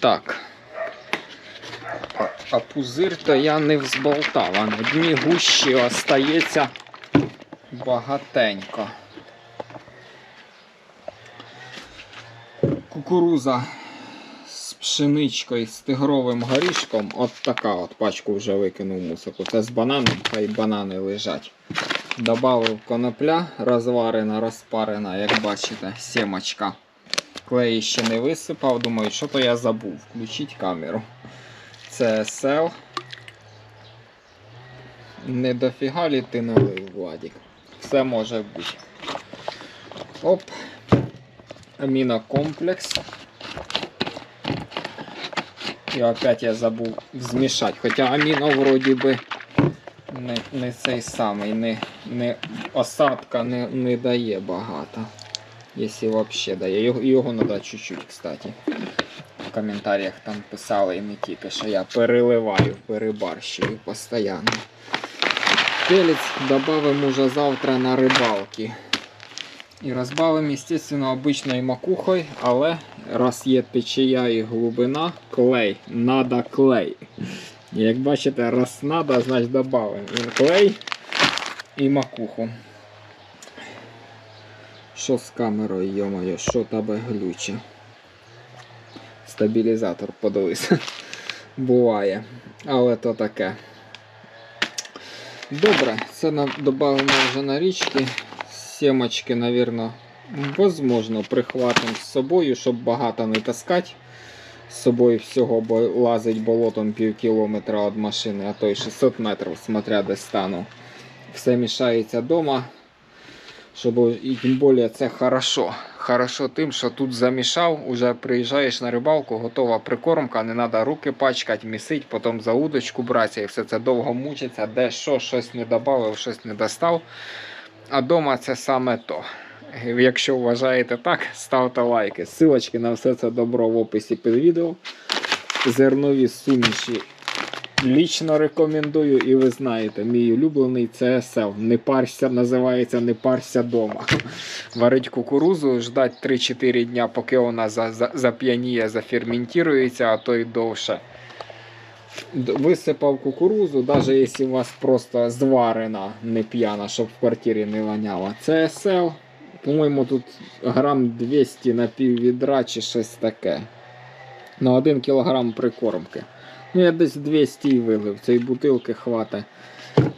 Так. А, а пузир то я не взболтав, а на дні гущі остається багатенько. Кукуруза з пшеничкою, з тигровим горішком. От така от пачку вже викинув мусорку. Це з бананом, хай банани лежать. Добавив конопля, розварена, розпарена, як бачите, сімочка. Клей ще не висипав, думаю, що то я забув. Включіть камеру. Це сел. Не дофіга лі ти налив, Владік. Все може бути. Оп. Амінокомплекс. І опять я забув змішати. Хоча аміно вроді би не, не цей самий, не, не осадка не, не дає багато. Якщо взагалі дає. Його, його треба чуть-чуть, кстати. В коментарях там писали і не тільки, що я переливаю, перебарщую постійно. Пелець добавим уже завтра на рибалки. І розбавимо, естественно, обичною макухою, але раз є течія і глибина, клей. Надо клей. Як бачите, раз надо, значить додаємо і клей і макуху. Що з камерою, йо-моє, що тебе глюче? Стабілізатор подивись. Буває. Але то таке. Добре, це нам додаємо вже на річки. Сімочки, навірно, возможно, прихватимо з собою, щоб багато не таскати. З собою всього бо лазить болотом пів кілометра від машини, а то й 600 метрів, смотря де стану. Все мішається вдома. Щоб і тим більше це хорошо. Хорошо тим, що тут замішав, уже приїжджаєш на рибалку, готова прикормка, не треба руки пачкати, місить, потім за удочку братися і все це довго мучиться, де що, щось не додав, щось не достав. А дома це саме то. Якщо вважаєте так, ставте лайки. Силочки на все це добро в описі під відео. Зернові суміші лічно рекомендую, і ви знаєте, мій улюблений CSL. Не парся, називається Не парся дома. Варить кукурузу, ждать 3-4 дня, поки вона за, за, зап'яніє, заферментується, а то й довше. Висипав кукурузу, навіть якщо у вас просто зварена, не п'яна, щоб в квартирі не воняло. CSL, по-моєму, тут грам 200 на пів відра чи щось таке. На 1 кілограм прикормки. Ну, я десь 200 і вилив. Цієї бутилки хватить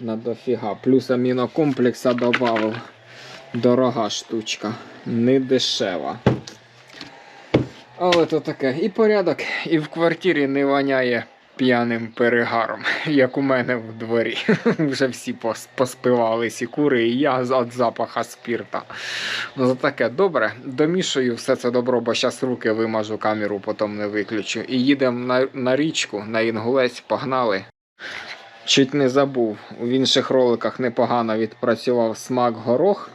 на дофіга. Плюс амінокомплекса додав. Дорога штучка, не дешева. Але то таке. І порядок, і в квартирі не воняє п'яним перегаром, як у мене в дворі. Вже всі пос- поспивались і кури, і я від запаха спірта. Ну, за таке добре. Домішую все це добро, бо зараз руки вимажу, камеру потім не виключу. І їдемо на, на річку, на інгулець, погнали. Чуть не забув. В інших роликах непогано відпрацював смак горох.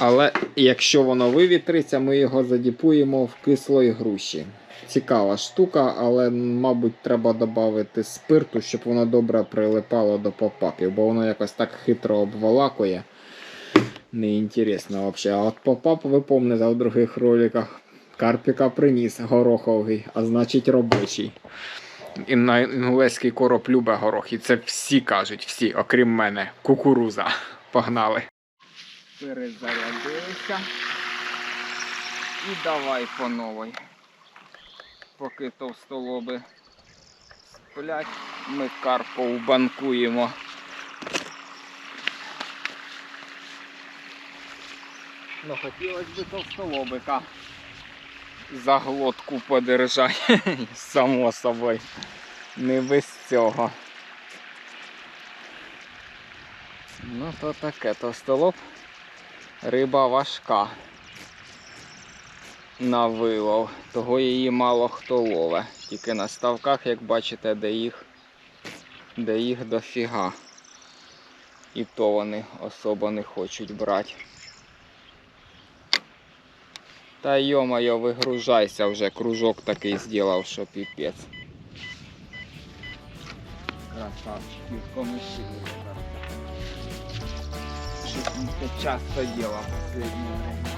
Але якщо воно вивітриться, ми його задіпуємо в кислої груші. Цікава штука, але, мабуть, треба додати спирту, щоб воно добре прилипало до попапів, бо воно якось так хитро обволакує. Неінтересно взагалі. А от попап, ви пам'ятаєте в других роликах, Карпіка приніс гороховий, а значить робочий. І на інгулецький короб любе горох. І це всі кажуть, всі, окрім мене. Кукуруза. Погнали. Перезарядилися. І давай по новій. Поки товстолоби сплять, ми карпов банкуємо. Ну, хотілося б товстолобика за глотку подержати. Само собою. Не без цього. Ну, то таке, товстолоб. Риба важка на вилов. Того її мало хто лове. Тільки на ставках, як бачите, де їх, де їх дофіга. І то вони особо не хочуть брати. Та йо-моє, вигружайся вже, кружок такий зробив, що піпець. Красавчик, комишили. Щось він це часто діло в последнее время.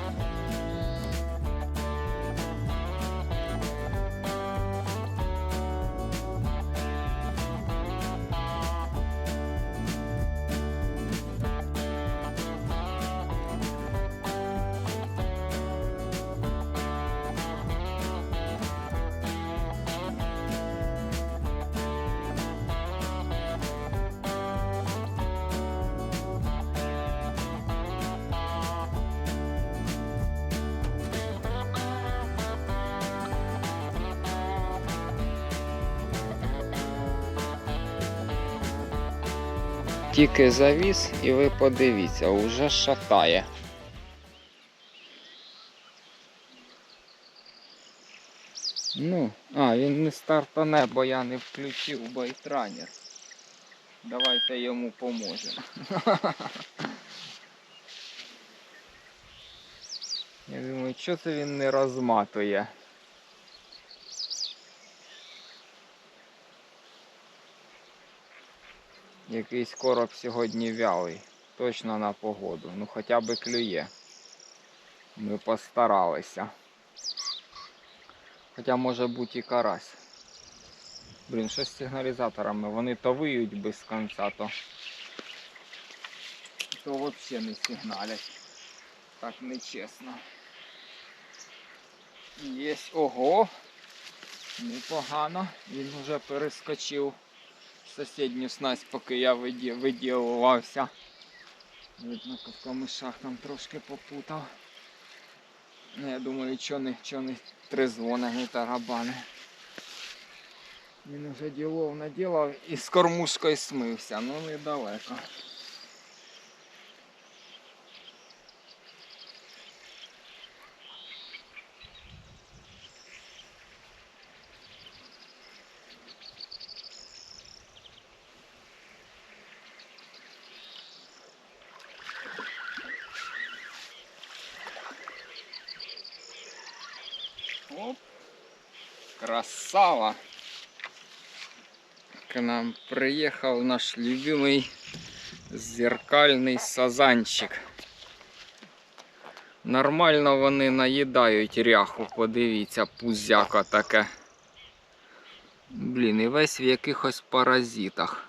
Тільки завіс і ви подивіться, уже шатає. Ну, а, він не стартане, бо я не включив байтранер. Давайте йому поможемо. Я думаю, що це він не розматує. Якийсь короб сьогодні вялий. Точно на погоду. Ну хоча б клює. Ми постаралися. Хоча може бути і карась. Блін, що з сигналізаторами? Вони то виють без кінця, то, то взагалі не сигналять. Так нечесно. Є. Ого! Непогано. Він вже перескочив сусідню снасть, поки я виді- виділувався. Видно, в камишах там трошки попутав. Ну, я думаю, що не, що не трезвони, не тарабани. Він уже ділов наділав і з кормушкою смився, ну недалеко. Оп. Красава. К нам приїхав наш любимий зеркальний сазанчик. Нормально вони наїдають ряху, подивіться, пузяка таке. Блін, і весь в якихось паразитах.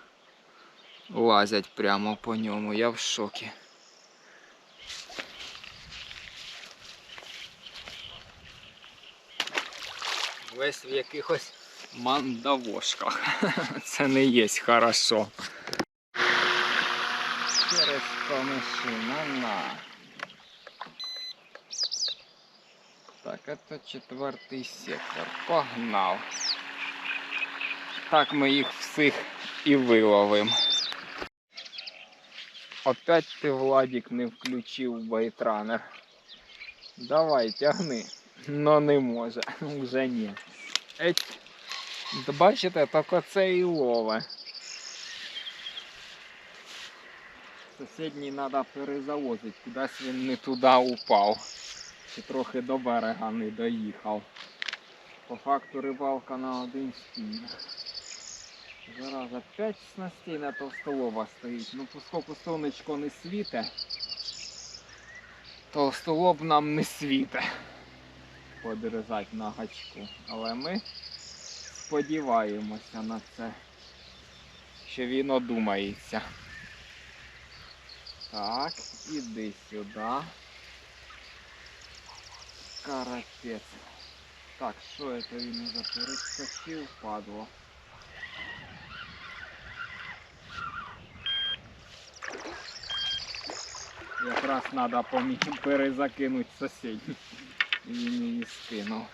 Лазять прямо по ньому, я в шокі. Весь в якихось мандавошках. Це не є хорошо. Через комиші, на. Так, это четвертий сектор. Погнав. Так ми їх всіх і виловимо. Опять ти, Владик, не включив байтранер. Давай, тягни. Но не може. Вже ні. Еть. Бачите, так оце і лове. Сусідній треба перезавозити, кудись він не туди упав. Чи трохи до берега не доїхав. По факту рибалка на один стій. Зараза, 5 снастей на товстолоба стоїть. Ну, поскольку сонечко не світе, товстолоб нам не світе подерезати на гачку. Але ми сподіваємося на це, що він одумається. Так, іди сюди. Карапець. Так, що це він уже перескочив, падло. Якраз треба перезакинути сусідню. Він скинув.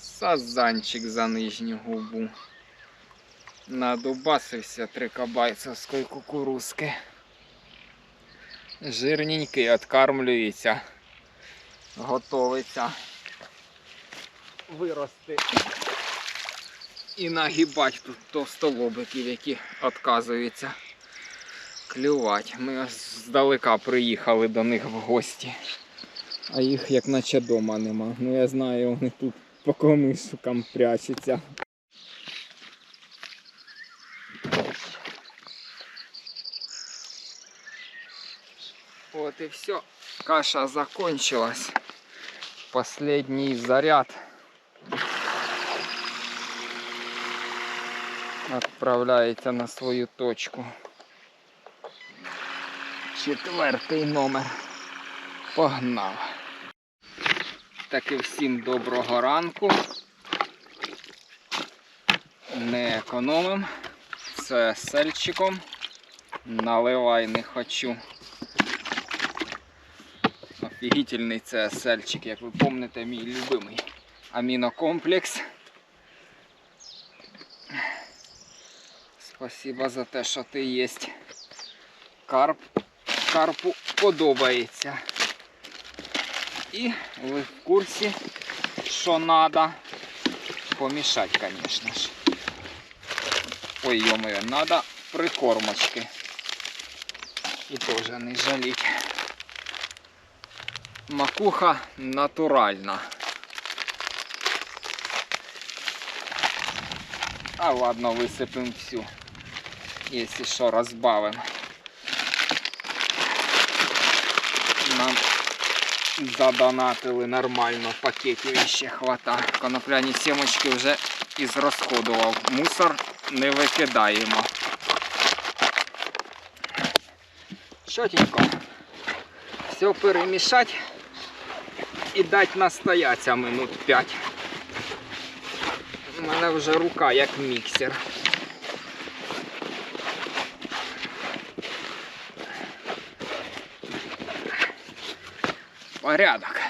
Сазанчик за нижню губу. Надубасився три кабайцевської кукурузки. Жирненький откармлюється. Готовиться вирости і нагибати тут товстолобиків, які відказуються клювати. Ми здалека приїхали до них в гості. А їх як наче дома нема. Ну я знаю, вони тут по комишукам прячуться. Вот и все. Каша закончилась. Последний заряд. Отправляється на свою точку. Четвертий номер. Погнав. Таки всім доброго ранку. Не економим. Це сельчиком. Наливай не хочу. Офігітельний це сельчик, як ви пам'ятаєте, мій любимий амінокомплекс. Спасибо за те, що ти є. Карп, карпу подобається. І ви в курсі, що треба помішати, звісно ж. Ой, ё-моё, надо прикормочки. І теж не жаліть. Макуха натуральна. А ладно, висипемо всю. Якщо що, розбавимо. Нам задонатили нормально, пакетів ще хвата. Конопляні сімочки вже ізрозходував. Мусор не викидаємо. Чотенько. Все перемішати і дати настояться минут 5. У мене вже рука як міксер. Порядок.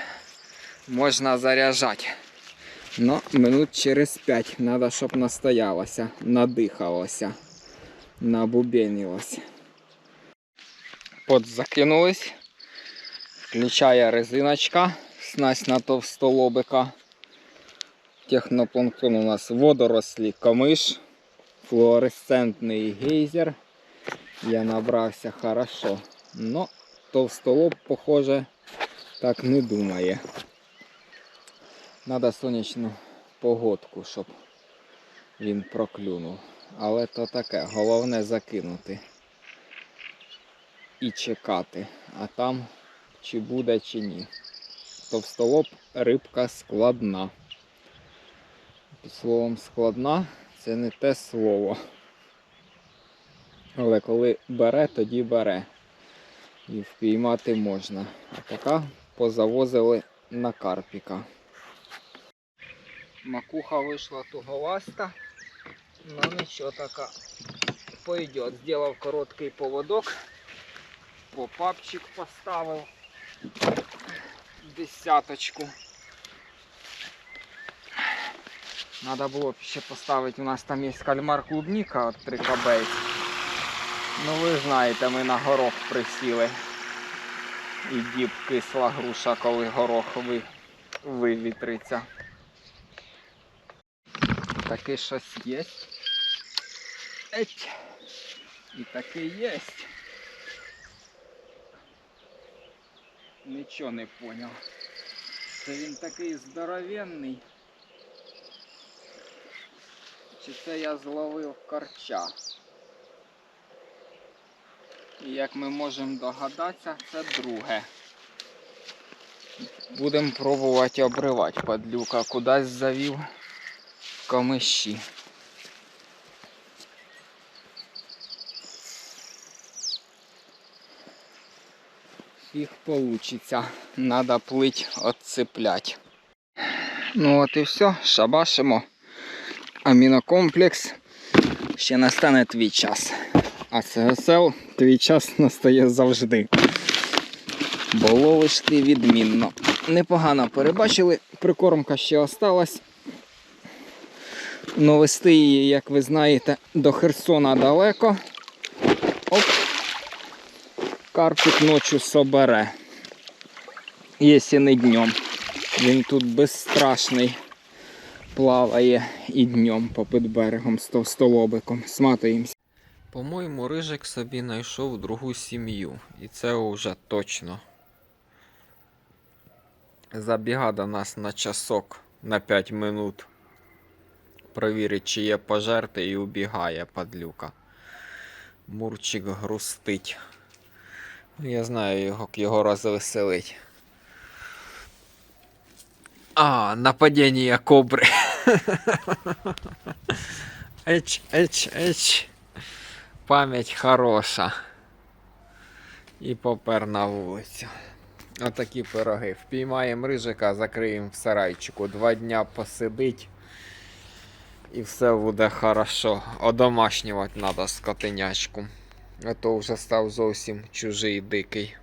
Можна заряджати. Но минут через 5 треба, щоб настоялося, надихалося, набубенилось. Подзакинулись. Включає резиночка, снасть на товстолобика. Технопланктон у нас водорослі камиш, флуоресцентний гейзер. Я набрався хорошо. Но товстолоб, похоже, так не думає. Надо сонячну погодку, щоб він проклюнув. Але то таке, головне закинути і чекати, а там чи буде, чи ні. Товстолоб рибка складна. Під словом складна це не те слово. Але коли бере, тоді бере. І впіймати можна. А поки позавозили на карпіка. Макуха вийшла туговаста, но нічого така пойдет. Сделав короткий поводок, попапчик поставив десяточку. Надо було б ще поставити, у нас там є кальмар клубніка от 3 кб. Ну ви знаєте, ми на горох присіли. І діб кисла груша, коли горох ви... вивітриться. Таке щось є. Еть. І таке є. Нічого не поняв. Це він такий здоровенний. Чи це я зловив корча? І як ми можемо догадатися, це друге. Будемо пробувати обривати падлюка. Кудись завів камиші. Їх получиться. Надо плить, отцеплять. Ну от і все, шабашимо. Амінокомплекс. Ще настане твій час. А ССЛ твій час настає завжди. Бо ловиш відмінно. Непогано перебачили, прикормка ще осталась. Но вести її, як ви знаєте, до Херсона далеко. Оп. Карпик ночі собере. Якщо не днем. Він тут безстрашний. Плаває і днем попід берегом з товстолобиком. Сматуємося. По-моєму, Рижик собі знайшов другу сім'ю. І це вже точно. Забіга до нас на часок на 5 минут. Провірить, чи є пожерти і убігає падлюка. Мурчик грустить. Ну, Я знаю, його, як його розвеселить. А, нападение кобри. Эч, эч, эч. Пам'ять хороша. І попер на вулицю. Отакі пироги. Впіймаємо рижика, закриємо в сарайчику. Два дня посидить. І все буде хорошо. Одомашнювати треба скотинячку. А то вже став зовсім чужий дикий.